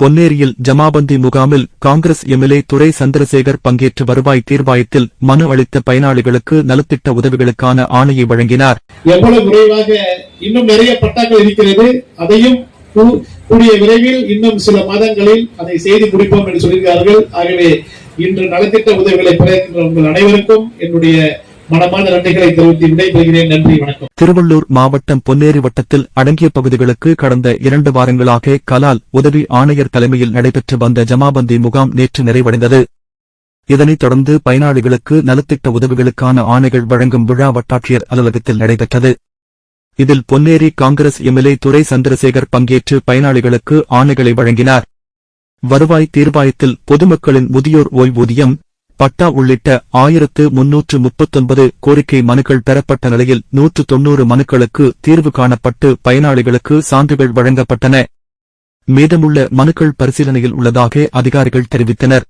பொன்னேரியில் ஜமாபந்தி முகாமில் காங்கிரஸ் எம்எல்ஏ துரை சந்திரசேகர் பங்கேற்று வருவாய் தீர்வாயத்தில் மனு அளித்த பயனாளிகளுக்கு நலத்திட்ட உதவிகளுக்கான ஆணையை வழங்கினார். எவ்வளவு விரைவாக இன்னும் நிறைய பட்டாக்கள் இருக்கிறது அதையும் கூடிய விரைவில் இன்னும் சில மாதங்களில் அதை செய்து முடிப்போம் என்று சொல்கிறார்கள் ஆகவே இன்று நலத்திட்ட உதவிகளை பெற உங்கள் அனைவருக்கும் என்னுடைய மனமான நன்றிகளை தெரிவித்து விடைபெறுகிறேன். நன்றி வணக்கம். திருவள்ளூர் மாவட்டம் பொன்னேரி வட்டத்தில் அடங்கிய பகுதிகளுக்கு கடந்த இரண்டு வாரங்களாக கலால் உதவி ஆணையர் தலைமையில் நடைபெற்று வந்த ஜமாபந்தி முகாம் நேற்று நிறைவடைந்தது. இதனைத் தொடர்ந்து பயனாளிகளுக்கு நலத்திட்ட உதவிகளுக்கான ஆணைகள் வழங்கும் விழா வட்டாட்சியர் அலுவலகத்தில் நடைபெற்றது. இதில் பொன்னேரி காங்கிரஸ் எம்எல்ஏ துரை சந்திரசேகர் பங்கேற்று பயனாளிகளுக்கு ஆணைகளை வழங்கினார். வருவாய் தீர்வாயத்தில் பொதுமக்களின் முதியோர் ஓய்வூதியம் பட்டா உள்ளிட்ட ஆயிரத்து முன்னூற்று முப்பத்தொன்பது கோரிக்கை மனுக்கள் பெறப்பட்ட நிலையில் நூற்று தொன்னூறு மனுக்களுக்கு தீர்வு காணப்பட்டு பயனாளிகளுக்கு சான்றுகள் வழங்கப்பட்டன. மீதமுள்ள மனுக்கள் பரிசீலனையில் உள்ளதாக அதிகாரிகள் தெரிவித்தனர்.